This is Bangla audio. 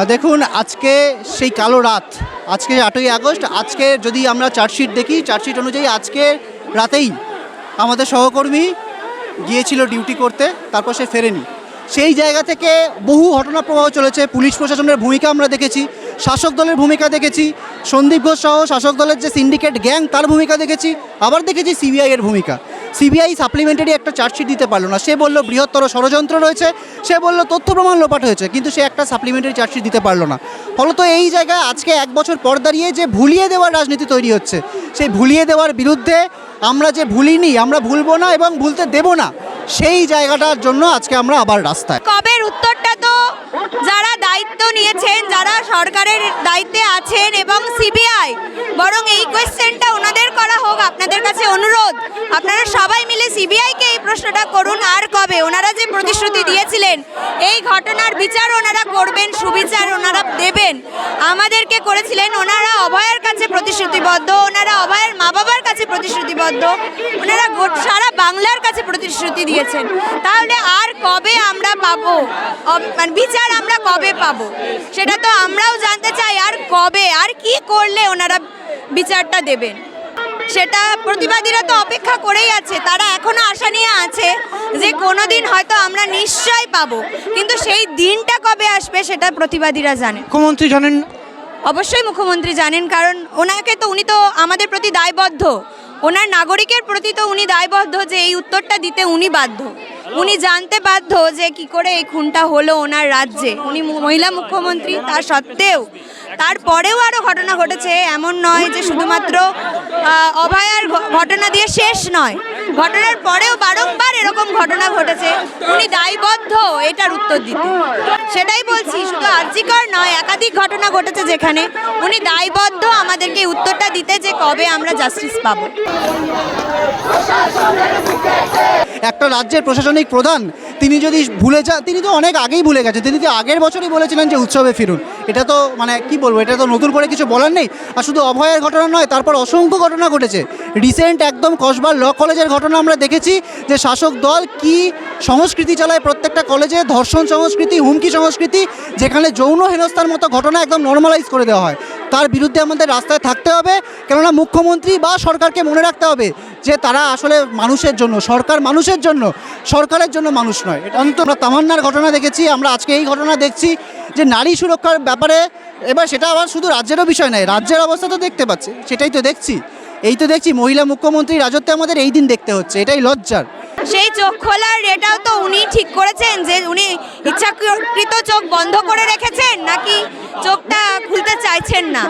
দেখুন, আজকে সেই কালো রাত, আজকে আটই আগস্ট, আজকে যদি আমরা চার্জশিট দেখি, চার্জশিট অনুযায়ী আজকে রাতেই আমাদের সহকর্মী গিয়েছিল ডিউটি করতে, তারপর সে ফেরেনি। সেই জায়গা থেকে বহু ঘটনা প্রবাহ চলেছে, পুলিশ প্রশাসনের ভূমিকা আমরা দেখেছি, শাসক দলের ভূমিকা দেখেছি, সন্দীপ ঘোষ সহ শাসক দলের যে সিন্ডিকেট গ্যাং তার ভূমিকা দেখেছি, আবার দেখেছি সিবিআই এর ভূমিকা। সিবিআই সাপ্লিমেন্টারি একটা চার্জশিট দিতে পারল না। সে বলল বৃহত্তর ষড়যন্ত্র রয়েছে, সে বলল তথ্য প্রমাণ লোপাট হয়েছে, কিন্তু সে একটা সাপ্লিমেন্টারি চার্জশিট দিতে পারল না। ফলত এই জায়গায় আজকে এক বছর পর দাঁড়িয়ে যে ভুলিয়ে দেওয়ার রাজনীতি তৈরি হচ্ছে, সেই ভুলিয়ে দেওয়ার বিরুদ্ধে আমরা যে ভুলিনি, আমরা ভুলবো না এবং ভুলতে দেব না, সেই জায়গাটার জন্য আজকে আমরা আবার রাস্তায়। কবের উত্তরটা তো যারা দায়িত্ব নিয়েছেন, যারা সরকারের দায়িত্বে আছেন এবং সিবিআই, বরং এই কোয়েশ্চেনটা ওনাদের করা হোক, আপনাদের কাছে অনুরোধ, আপনারা সবাই মিলে সিবিআইকে এই প্রশ্নটা করুন, আর কবে? ওনারা যে প্রতিশ্রুতি দিয়েছিলেন, এই ঘটনার বিচার ওনারা করবেন, সুবিচার ওনারা দেবেন। আমাদেরকে করেছিলেন, ওনারা অভয়ের কাছে প্রতিশ্রুতিবদ্ধ, ওনারা অভয়ের মা বাবার কাছে প্রতিশ্রুতিবদ্ধ, ওনারা সারা বাংলার কাছে প্রতিশ্রুতি দিয়েছেন। তাহলে আর কবে আমরা পাবো? মানে বিচার আমরা কবে পাবো? সেটা তো আমরাও জানতে চাই, আর কবে? আর কি করলে ওনারা বিচারটা দেবেন? সেটা প্রতিবাদীরা তো অপেক্ষা করেই আছে তারা এখনও আশা নিয়ে আছে যে কোনোদিন হয়তো আমরা নিশ্চয় পাবো। কিন্তু সেই দিনটা কবে আসবে সেটা প্রতিবাদীরা জানে। মুখ্যমন্ত্রী জানেন অবশ্যই মুখ্যমন্ত্রী জানেন কারণ ওনাকে তো উনি তো আমাদের প্রতি দায়বদ্ধ। ওনার নাগরিকের প্রতি তো উনি দায়বদ্ধ যে এই উত্তরটা দিতে উনি বাধ্য। উনি জানতে বাধ্য যে কি করে এই খুনটা হলো ওনার রাজ্যে। উনি মহিলা মুখ্যমন্ত্রী তা সত্ত্বেও তারপরেও আরও ঘটনা ঘটেছে। এমন নয় যে শুধুমাত্র অভয়ার ঘটনা দিয়ে শেষ নয়। ঘটনার পরেও বারংবার এরকম ঘটনা ঘটেছে। উনি দায়বদ্ধ, এটার উত্তর দিতে। সেটাই বলছি, শুধু আর্জিকর নয়, একাধিক ঘটনা ঘটেছে যেখানে উনি দায়বদ্ধ, আমাদেরকে উত্তরটা দিতে যে কবে আমরা জাস্টিস পাবো। একটা রাজ্যের প্রশাসনিক প্রধান, তিনি যদি ভুলে যান তিনি তো অনেক আগেই ভুলে গেছেন, তিনি তো আগের বছরই বলেছিলেন যে উৎসবে ফিরুন। এটা তো মানে কি বলব, এটা তো নতুন করে কিছু বলার নেই। আর শুধু অভয়ের ঘটনা নয়, তারপর অসংখ্য ঘটনা ঘটেছে। রিসেন্ট একদম কসবার ল কলেজের ঘটনা আমরা দেখেছি যে শাসক দল কি সংস্কৃতি চালায় প্রত্যেকটা কলেজে, ধর্ষণ সংস্কৃতি, হুমকি সংস্কৃতি, যেখানে যৌন হেনস্থার মতো ঘটনা একদম নর্মালাইজ করে দেওয়া হয়। তার বিরুদ্ধে আমাদের রাস্তায় থাকতে হবে, কেননা মুখ্যমন্ত্রী বা সরকারকে মনে রাখতে হবে যে তারা আসলে মানুষের জন্য, সরকার মানুষের জন্য, সরকারের জন্য মানুষ নয়। এটা অন্তত আমরা তামান্নার ঘটনা দেখেছি, আমরা আজকে এই ঘটনা দেখছি যে নারী সুরক্ষার ব্যাপারে, এবার সেটা আবার শুধু রাজ্যেরও বিষয় নয়, রাজ্যের অবস্থা তো দেখতে পাচ্ছি, সেটাই তো দেখছি। এই তো দেখছি মহিলা মুখ্যমন্ত্রী রাজত্বে আমাদের এই দিন দেখতে হচ্ছে, এটাই লজ্জার। সেই চোখ খোলার এটাও তো উনি ঠিক করেছেন যে উনি ইচ্ছাকৃত চোখ বন্ধ করে রেখেছেন, নাকি চোখটা চাইছেন না।